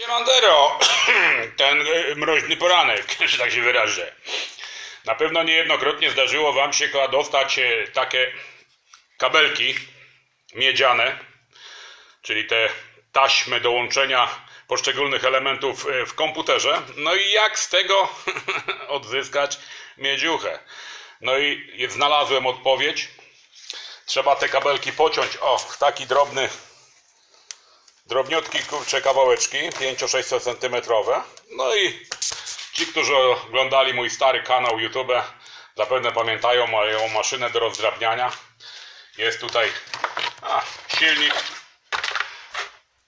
Siemandero, ten y, mroźny poranek, że tak się wyrażę. Na pewno niejednokrotnie zdarzyło Wam się dostać e, takie kabelki miedziane, czyli te taśmy do łączenia poszczególnych elementów e, w komputerze. No i jak z tego odzyskać miedziuchę? No i znalazłem odpowiedź. Trzeba te kabelki pociąć o taki drobny drobniutki kurcze kawałeczki, 5-6 cm. No i ci, którzy oglądali mój stary kanał YouTube, zapewne pamiętają moją maszynę do rozdrabniania. Jest tutaj a, silnik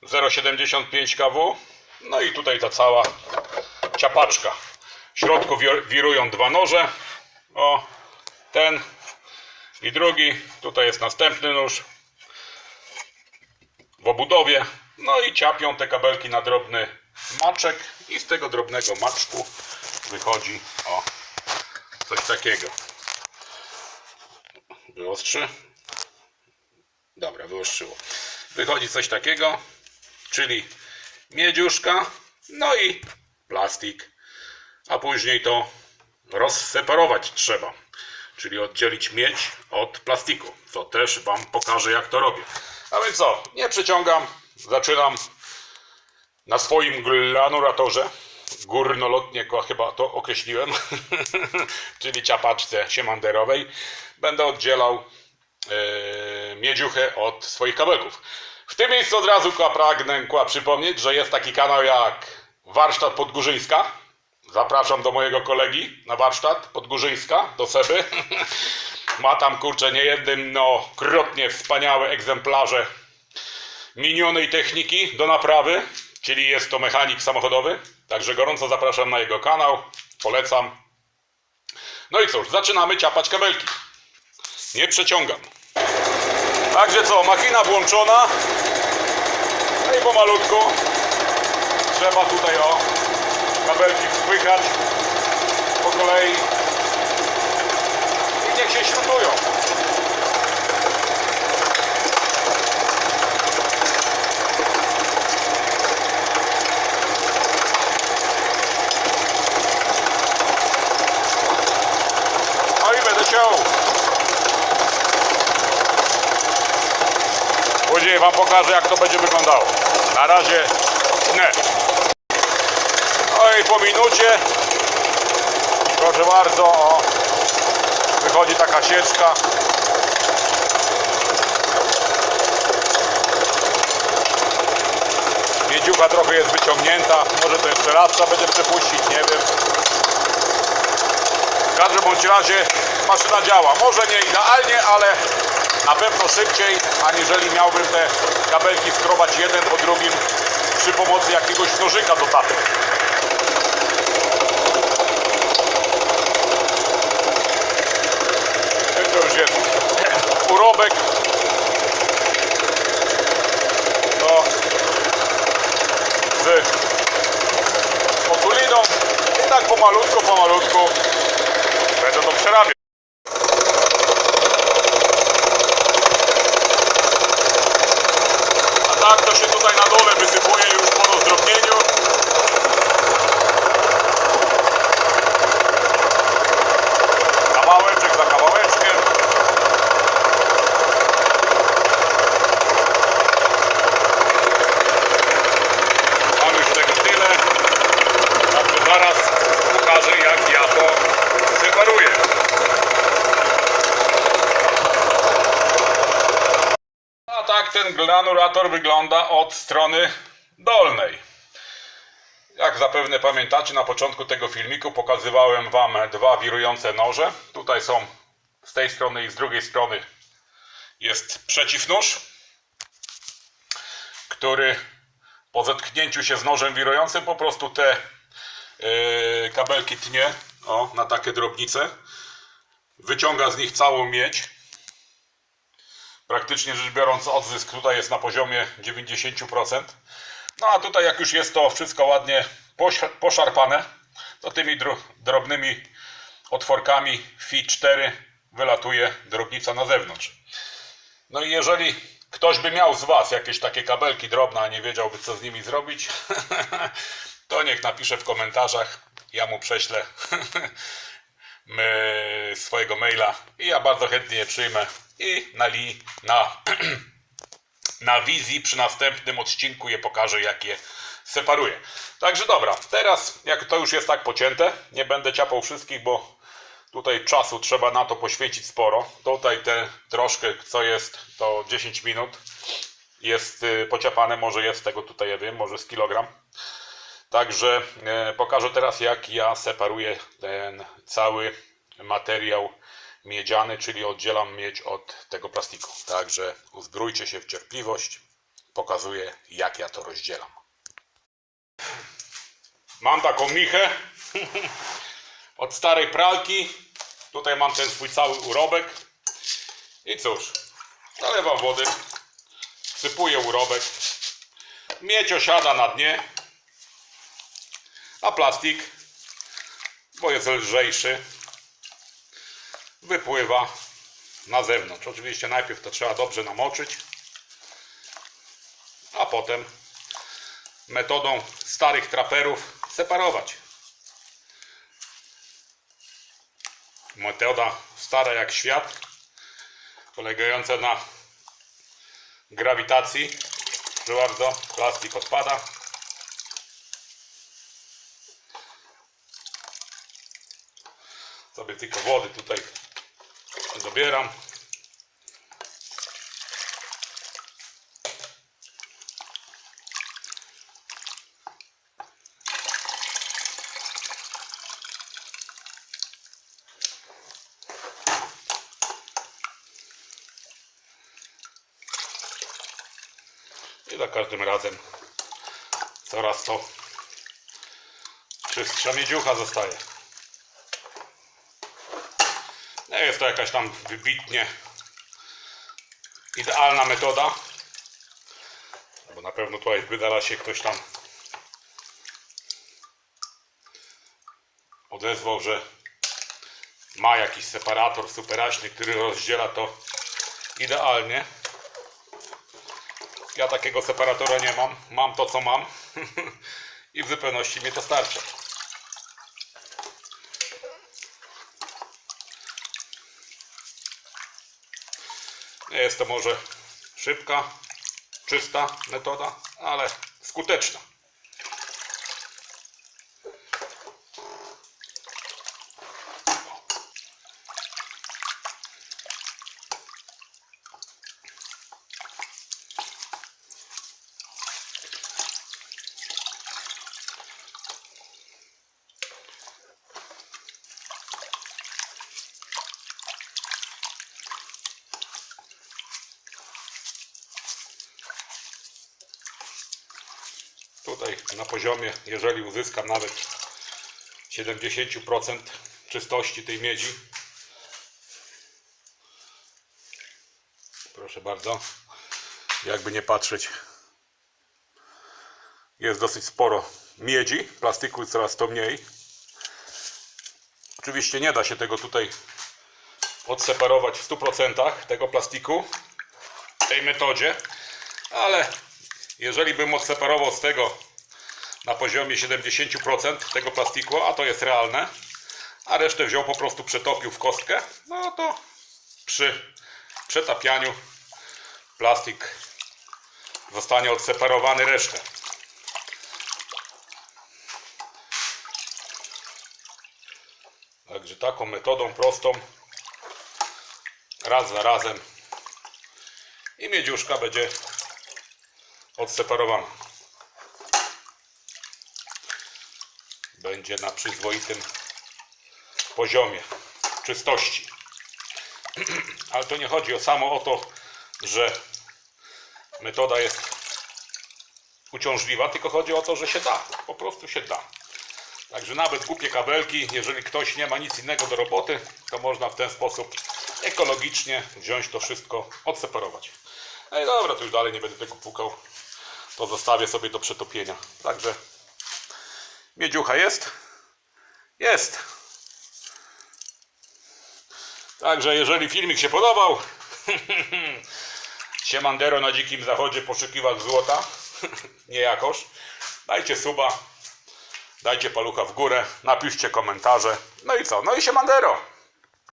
0,75 kW. No i tutaj ta cała ciapaczka. W środku wir- wirują dwa noże. O, ten i drugi. Tutaj jest następny nóż w obudowie. No i ciapią te kabelki na drobny maczek i z tego drobnego maczku wychodzi o coś takiego. Wyostrzy? Dobra, wyostrzyło. Wychodzi coś takiego, czyli miedziuszka, no i plastik, a później to rozseparować trzeba, czyli oddzielić miedź od plastiku, co też Wam pokażę jak to robię. A więc co, nie przeciągam, zaczynam na swoim granulatorze, górnolotnie chyba to określiłem, czyli ciapaczce siemanderowej, będę oddzielał e, miedziuchę od swoich kabelków. W tym miejscu od razu kła pragnę kła przypomnieć, że jest taki kanał jak Warsztat Podgórzyńska. Zapraszam do mojego kolegi na warsztat Podgórzyńska, do Seby. Ma tam kurczę niejednokrotnie wspaniałe egzemplarze minionej techniki do naprawy, czyli jest to mechanik samochodowy. Także gorąco zapraszam na jego kanał, polecam. No i cóż, zaczynamy ciapać kabelki. Nie przeciągam. Także co, machina włączona. No i pomalutku trzeba tutaj o kabelki wpychać po kolei i niech się śrutują. No i będę ciął. Później wam pokażę jak to będzie wyglądało. Na razie nie. No i po minucie proszę bardzo o, wychodzi taka sieczka. Miedziucha trochę jest wyciągnięta. Może to jeszcze raz trzeba będzie przepuścić, nie wiem. W każdym bądź razie maszyna działa. Może nie idealnie, ale na pewno szybciej, aniżeli miałbym te kabelki skrobać jeden po drugim przy pomocy jakiegoś nożyka do taty. To już jest urobek. No, z otuliną i tak pomalutku, pomalutku będę to przerabiał. A tak to się tutaj na dole wysypuje już po rozdrobnieniu. Kawałeczek za kawałeczkiem. Mam już tego tyle. Także zaraz pokażę jak ja to separuję. A tak ten granulator wygląda od strony dolnej. Jak zapewne pamiętacie, na początku tego filmiku pokazywałem Wam dwa wirujące noże. Tutaj są z tej strony i z drugiej strony jest przeciwnóż, który po zetknięciu się z nożem wirującym po prostu te yy, kabelki tnie o, na takie drobnice. Wyciąga z nich całą miedź praktycznie rzecz biorąc odzysk tutaj jest na poziomie 90%. No a tutaj jak już jest to wszystko ładnie poszarpane, to tymi dro- drobnymi otworkami FI 4 wylatuje drobnica na zewnątrz. No i jeżeli ktoś by miał z Was jakieś takie kabelki drobne, a nie wiedziałby co z nimi zrobić, to niech napisze w komentarzach. Ja mu prześlę swojego maila i ja bardzo chętnie je przyjmę i na, li, na, na wizji przy następnym odcinku je pokażę, jak je separuję. Także dobra, teraz jak to już jest tak pocięte, nie będę ciapał wszystkich, bo tutaj czasu trzeba na to poświęcić sporo. Tutaj te troszkę, co jest, to 10 minut jest y, pociapane, może jest tego tutaj, ja wiem, może z kilogram. Także e, pokażę teraz, jak ja separuję ten cały materiał miedziany, czyli oddzielam miedź od tego plastiku. Także uzbrójcie się w cierpliwość. Pokazuję, jak ja to rozdzielam. Mam taką michę od starej pralki. Tutaj mam ten swój cały urobek. I cóż, nalewam wody, sypuję urobek. Miedź osiada na dnie, a plastik, bo jest lżejszy, wypływa na zewnątrz. Oczywiście najpierw to trzeba dobrze namoczyć, a potem metodą starych traperów separować. Metoda stara jak świat, polegająca na grawitacji. Proszę bardzo, plastik odpada. Sobie tylko wody tutaj dobieram. I za każdym razem coraz to czystsza miedziucha zostaje. Nie jest to jakaś tam wybitnie idealna metoda, bo na pewno tutaj wyda się ktoś tam odezwał, że ma jakiś separator superaśny, który rozdziela to idealnie. Ja takiego separatora nie mam. Mam to, co mam. I w zupełności mi to starcza. Jest to może szybka, czysta metoda, ale skuteczna. Tutaj na poziomie, jeżeli uzyskam nawet 70% czystości tej miedzi, proszę bardzo, jakby nie patrzeć, jest dosyć sporo miedzi, plastiku coraz to mniej. Oczywiście nie da się tego tutaj odseparować w 100% tego plastiku w tej metodzie, ale jeżeli bym odseparował z tego na poziomie 70% tego plastiku, a to jest realne, a resztę wziął po prostu przetopił w kostkę, no to przy przetapianiu plastik zostanie odseparowany resztę. Także taką metodą prostą raz za razem i miedziuszka będzie odseparowana. Będzie na przyzwoitym poziomie czystości. Ale to nie chodzi o samo o to, że metoda jest uciążliwa, tylko chodzi o to, że się da. Po prostu się da. Także nawet głupie kabelki, jeżeli ktoś nie ma nic innego do roboty, to można w ten sposób ekologicznie wziąć to wszystko, odseparować. No i dobra, to już dalej nie będę tego pukał. To zostawię sobie do przetopienia. Także miedziucha jest. Jest. Także jeżeli filmik się podobał, Siemandero na dzikim zachodzie poszukiwać złota. Nie jakoś. Dajcie suba. Dajcie palucha w górę. Napiszcie komentarze. No i co? No i siemandero.